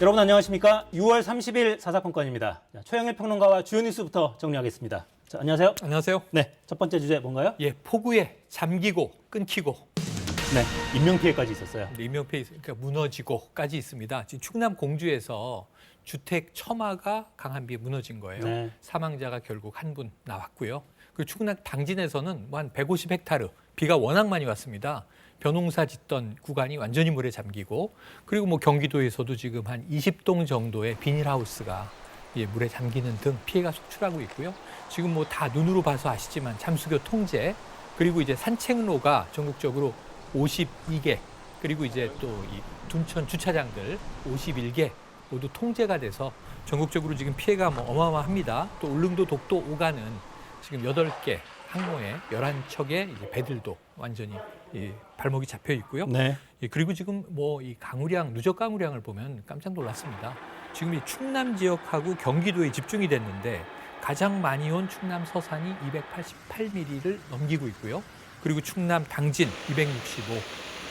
여러분 안녕하십니까? 6월 30일 사사건건입니다. 자, 최영일 평론가와 주요 뉴스부터 정리하겠습니다. 자, 안녕하세요. 안녕하세요. 네, 첫 번째 주제 뭔가요? 예, 폭우에 잠기고 끊기고 네, 인명 피해까지 있었어요. 인명피해 그러니까 무너지고까지 있습니다. 지금 충남 공주에서 주택 처마가 강한 비에 무너진 거예요. 네. 사망자가 결국 한 분 나왔고요. 그리고 충남 당진에서는 뭐 한 150헥타르 비가 워낙 많이 왔습니다. 벼농사 짓던 구간이 완전히 물에 잠기고 그리고 뭐 경기도에서도 지금 한 20동 정도의 비닐하우스가 예, 물에 잠기는 등 피해가 속출하고 있고요. 지금 뭐 다 눈으로 봐서 아시지만 잠수교 통제 그리고 이제 산책로가 전국적으로 52개 그리고 이제 또 이 둔천 주차장들 51개 모두 통제가 돼서 전국적으로 지금 피해가 뭐 어마어마합니다. 또 울릉도 독도 오가는 지금 8개 항모에 11척의 이제 배들도 완전히 이 발목이 잡혀 있고요. 네. 예, 그리고 지금 뭐 이 강우량 누적 강우량을 보면 깜짝 놀랐습니다. 지금 이 충남 지역하고 경기도에 집중이 됐는데 가장 많이 온 충남 서산이 288mm를 넘기고 있고요. 그리고 충남 당진 265,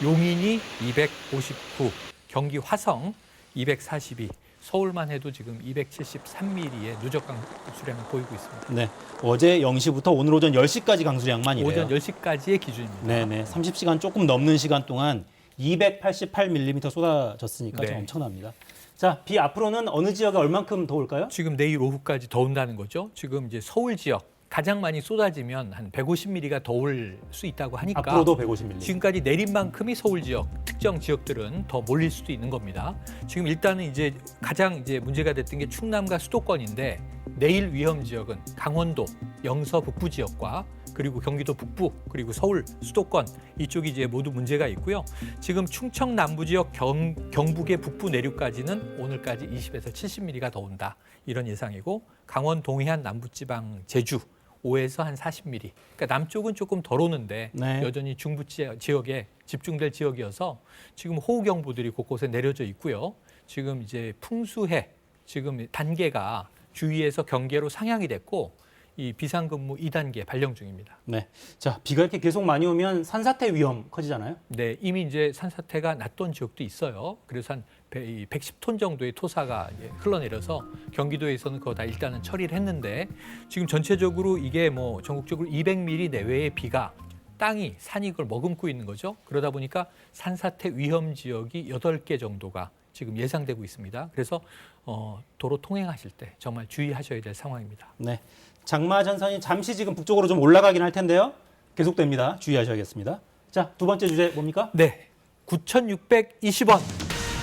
용인이 259, 경기 화성 242, 서울만 해도 지금 273mm의 누적 강수량을 보이고 있습니다. 네. 어제 0시부터 오늘 오전 10시까지 강수량만 이래요. 오전 10시까지의 기준입니다. 네, 네. 30시간 조금 넘는 시간 동안 288mm 쏟아졌으니까 좀 네. 엄청납니다. 자, 비 앞으로는 어느 지역에 얼만큼 더울까요? 지금 내일 오후까지 더운다는 거죠. 지금 이제 서울 지역 가장 많이 쏟아지면 한 150mm가 더울 수 있다고 하니까 앞으로도 150mm. 지금까지 내린 만큼이 서울 지역 특정 지역들은 더 몰릴 수도 있는 겁니다. 지금 일단은 이제 가장 이제 문제가 됐던 게 충남과 수도권인데 내일 위험 지역은 강원도, 영서 북부 지역과 그리고 경기도 북부 그리고 서울 수도권 이쪽이 이제 모두 문제가 있고요. 지금 충청 남부 지역 경, 경북의 북부 내륙까지는 오늘까지 20에서 70mm가 더 온다 이런 예상이고 강원 동해안 남부 지방 제주 5에서 한 40mm. 그러니까 남쪽은 조금 덜 오는데 네. 여전히 중부 지- 지역에 집중될 지역이어서 지금 호우 경보들이 곳곳에 내려져 있고요. 지금 이제 풍수해 지금 단계가 주위에서 경계로 상향이 됐고 이 비상근무 2단계 발령 중입니다. 네. 자, 비가 이렇게 계속 많이 오면 산사태 위험 커지잖아요. 네, 이미 이제 산사태가 났던 지역도 있어요. 그래서 한 110톤 정도의 토사가 흘러내려서 경기도에서는 그거 다 일단은 처리를 했는데 지금 전체적으로 이게 뭐 전국적으로 200mm 내외의 비가 땅이 산이 이걸 머금고 있는 거죠. 그러다 보니까 산사태 위험 지역이 8개 정도가 지금 예상되고 있습니다. 그래서 어, 도로 통행하실 때 정말 주의하셔야 될 상황입니다. 네. 장마 전선이 잠시 지금 북쪽으로 좀 올라가긴 할 텐데요. 계속됩니다. 주의하셔야겠습니다. 자, 두 번째 주제 뭡니까? 네, 9,620원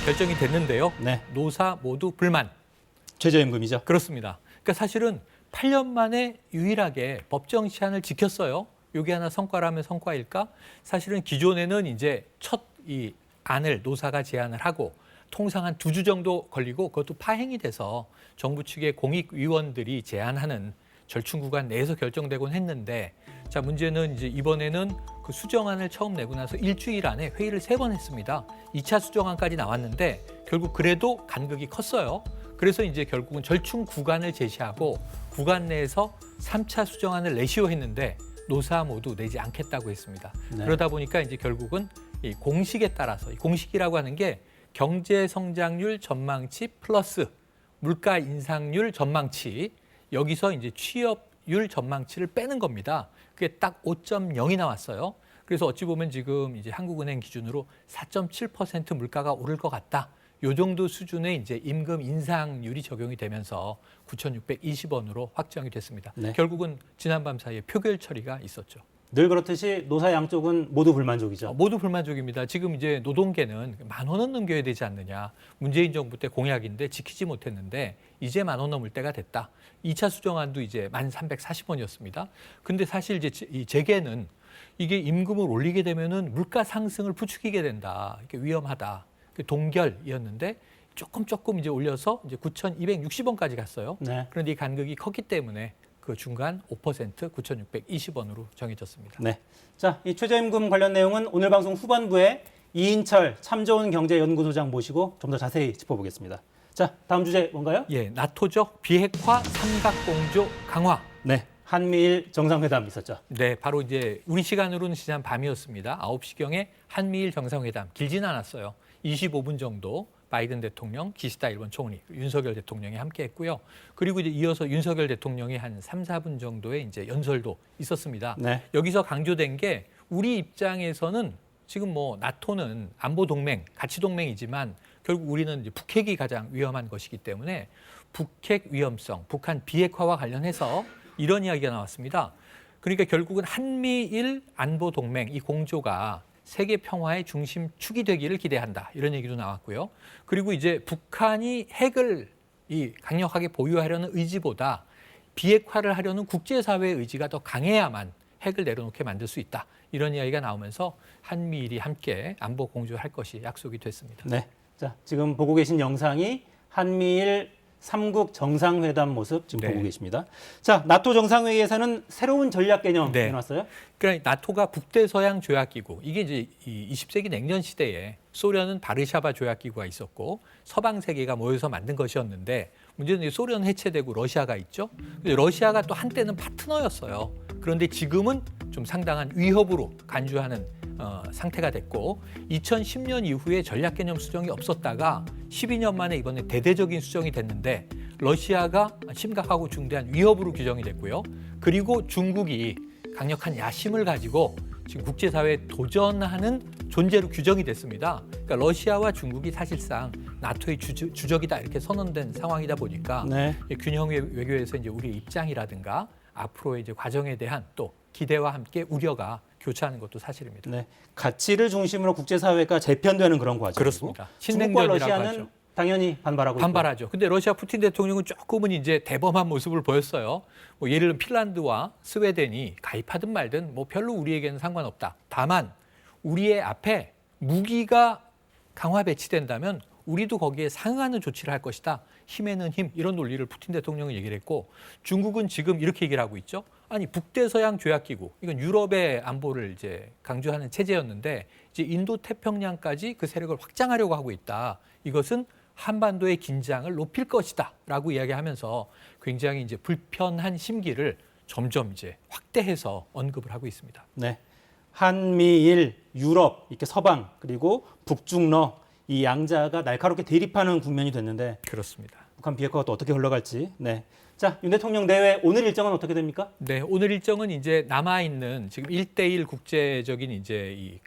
결정이 됐는데요. 네. 노사 모두 불만. 최저임금이죠. 그렇습니다. 그러니까 사실은 8년 만에 유일하게 법정 시한을 지켰어요. 요게 하나 성과라면 성과일까? 사실은 기존에는 이제 첫 이 안을 노사가 제안을 하고 통상 한 두 주 정도 걸리고 그것도 파행이 돼서 정부 측의 공익위원들이 제안하는 절충 구간 내에서 결정되곤 했는데 자 문제는 이제 이번에는 그 수정안을 처음 내고 나서 일주일 안에 회의를 세 번 했습니다. 2차 수정안까지 나왔는데 결국 그래도 간극이 컸어요. 그래서 이제 결국은 절충 구간을 제시하고 구간 내에서 3차 수정안을 내시오 했는데 노사 모두 내지 않겠다고 했습니다. 네. 그러다 보니까 이제 결국은 이 공식에 따라서 이 공식이라고 하는 게 경제 성장률 전망치 플러스 물가 인상률 전망치 여기서 이제 취업률 전망치를 빼는 겁니다. 그게 딱 5.0이 나왔어요. 그래서 어찌 보면 지금 이제 한국은행 기준으로 4.7% 물가가 오를 것 같다. 요 정도 수준의 이제 임금 인상률이 적용이 되면서 9,620원으로 확정이 됐습니다. 네. 결국은 지난밤 사이에 표결 처리가 있었죠. 늘 그렇듯이 노사 양쪽은 모두 불만족이죠. 어, 모두 불만족입니다. 지금 이제 노동계는 만 원은 넘겨야 되지 않느냐. 문재인 정부 때 공약인데 지키지 못했는데 이제 만 원 넘을 때가 됐다. 2차 수정안도 이제 만 340원이었습니다. 근데 사실 이제 제- 이 재계는 이게 임금을 올리게 되면은 물가 상승을 부추기게 된다. 이게 위험하다. 그 동결이었는데 조금 조금 이제 올려서 이제 9,260원까지 갔어요. 네. 그런데 이 간극이 컸기 때문에 그 중간 5% 9,620원으로 정해졌습니다. 네. 자, 이 최저임금 관련 내용은 오늘 방송 후반부에 이인철 참 좋은 경제연구소장 모시고 좀 더 자세히 짚어보겠습니다. 자, 다음 주제 뭔가요? 예, 나토적 비핵화 삼각공조 강화. 네. 한미일 정상회담 있었죠. 네, 바로 이제 우리 시간으로는 지난 밤이었습니다. 9시경에 한미일 정상회담 길진 않았어요. 25분 정도 바이든 대통령, 기시다 일본 총리, 윤석열 대통령이 함께 했고요. 그리고 이제 이어서 윤석열 대통령이 한 3, 4분 정도의 이제 연설도 있었습니다. 네. 여기서 강조된 게 우리 입장에서는 지금 뭐 나토는 안보 동맹, 가치 동맹이지만 결국 우리는 이제 북핵이 가장 위험한 것이기 때문에 북핵 위험성, 북한 비핵화와 관련해서 이런 이야기가 나왔습니다. 그러니까 결국은 한미일 안보 동맹 이 공조가 세계 평화의 중심축이 되기를 기대한다 이런 얘기도 나왔고요. 그리고 이제 북한이 핵을 이 강력하게 보유하려는 의지보다 비핵화를 하려는 국제사회의 의지가 더 강해야만 핵을 내려놓게 만들 수 있다. 이런 이야기가 나오면서 한미일이 함께 안보 공조할 것이 약속이 됐습니다. 네. 자, 지금 보고 계신 영상이 한미일 삼국 정상회담 모습 지금 네. 보고 계십니다. 자, 나토 정상회의에서는 새로운 전략 개념 네. 내놨어요. 그러니까 나토가 북대서양 조약기구 이게 이제 이 20세기 냉전 시대에 소련은 바르샤바 조약기구가 있었고 서방 세계가 모여서 만든 것이었는데 문제는 이 소련 해체되고 러시아가 있죠. 러시아가 또 한때는 파트너였어요. 그런데 지금은 좀 상당한 위협으로 간주하는 어, 상태가 됐고 2010년 이후에 전략 개념 수정이 없었다가 12년 만에 이번에 대대적인 수정이 됐는데 러시아가 심각하고 중대한 위협으로 규정이 됐고요. 그리고 중국이 강력한 야심을 가지고 지금 국제사회에 도전하는 존재로 규정이 됐습니다. 그러니까 러시아와 중국이 사실상 나토의 주, 주 적이다 이렇게 선언된 상황이다 보니까 네. 이 균형 외- 외교에서 이제 우리의 입장이라든가 앞으로의 이제 과정에 대한 또 기대와 함께 우려가 교차하는 것도 사실입니다. 네. 가치를 중심으로 국제사회가 재편되는 그런 과정이고 그렇습니다. 중국과 러시아는 하죠. 당연히 반발하고 있고. 반발하죠. 근데 러시아 푸틴 대통령은 조금은 이제 대범한 모습을 보였어요. 뭐 예를 들면 핀란드와 스웨덴이 가입하든 말든 뭐 별로 우리에게는 상관없다. 다만 우리의 앞에 무기가 강화 배치된다면 우리도 거기에 상응하는 조치를 할 것이다. 힘에는 힘 이런 논리를 푸틴 대통령은 얘기를 했고 중국은 지금 이렇게 얘기를 하고 있죠. 아니 북대서양 조약기구 이건 유럽의 안보를 이제 강조하는 체제였는데 이제 인도 태평양까지 그 세력을 확장하려고 하고 있다. 이것은 한반도의 긴장을 높일 것이다라고 이야기하면서 굉장히 이제 불편한 심기를 점점 이제 확대해서 언급을 하고 있습니다. 네. 한미일, 유럽, 이렇게 서방 그리고 북중러 이 양자가 날카롭게 대립하는 국면이 됐는데 그렇습니다. 북한 비핵화가 또 어떻게 흘러갈지. 네. 자, 윤 대통령 내외 오늘 일정은 어떻게 됩니까? 네, 오늘 일정은 이제 남아 있는 지금 1대1 국제적인 이제 이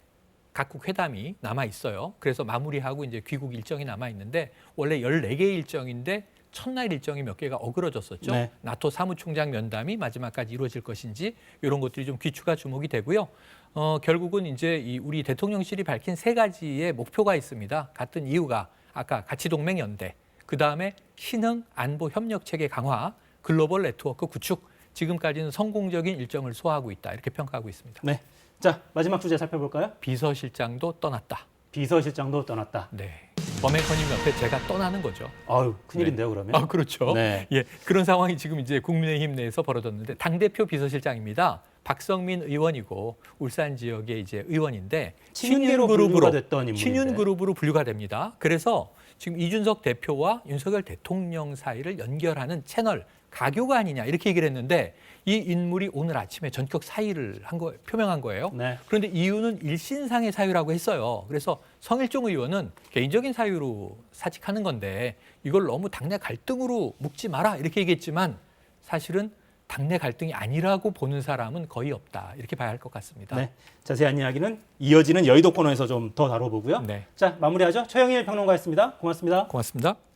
각국 회담이 남아 있어요. 그래서 마무리하고 이제 귀국 일정이 남아 있는데 원래 14개 일정인데 첫날 일정이 몇 개가 어그러졌었죠. 네. 나토 사무총장 면담이 마지막까지 이루어질 것인지 이런 것들이 좀 귀추가 주목이 되고요. 어, 결국은 이제 이 우리 대통령실이 밝힌 세 가지의 목표가 있습니다. 같은 이유가 아까 가치 동맹 연대, 그 다음에 신흥 안보 협력 체계 강화, 글로벌 네트워크 구축. 지금까지는 성공적인 일정을 소화하고 있다 이렇게 평가하고 있습니다. 네. 자, 마지막 주제 살펴볼까요? 비서실장도 떠났다. 비서실장도 떠났다. 네, 범행커님 옆에 제가 떠나는 거죠. 아유, 큰일인데요, 그러면. 아 그렇죠. 네. 예, 그런 상황이 지금 이제 국민의힘 내에서 벌어졌는데 당 대표 비서실장입니다. 박성민 의원이고 울산 지역의 이제 의원인데 됐던 인물인데. 친윤 그룹으로 분류가 됩니다. 그래서 지금 이준석 대표와 윤석열 대통령 사이를 연결하는 채널 가교가 아니냐 이렇게 얘기를 했는데 이 인물이 오늘 아침에 전격 사의를 한 거 표명한 거예요. 네. 그런데 이유는 일신상의 사유라고 했어요. 그래서 성일종 의원은 개인적인 사유로 사직하는 건데 이걸 너무 당내 갈등으로 묶지 마라 이렇게 얘기했지만 사실은 당내 갈등이 아니라고 보는 사람은 거의 없다 이렇게 봐야 할 것 같습니다. 네. 자세한 이야기는 이어지는 여의도 코너에서 좀 더 다뤄보고요. 네. 자, 마무리하죠. 최영일 평론가였습니다. 고맙습니다. 고맙습니다.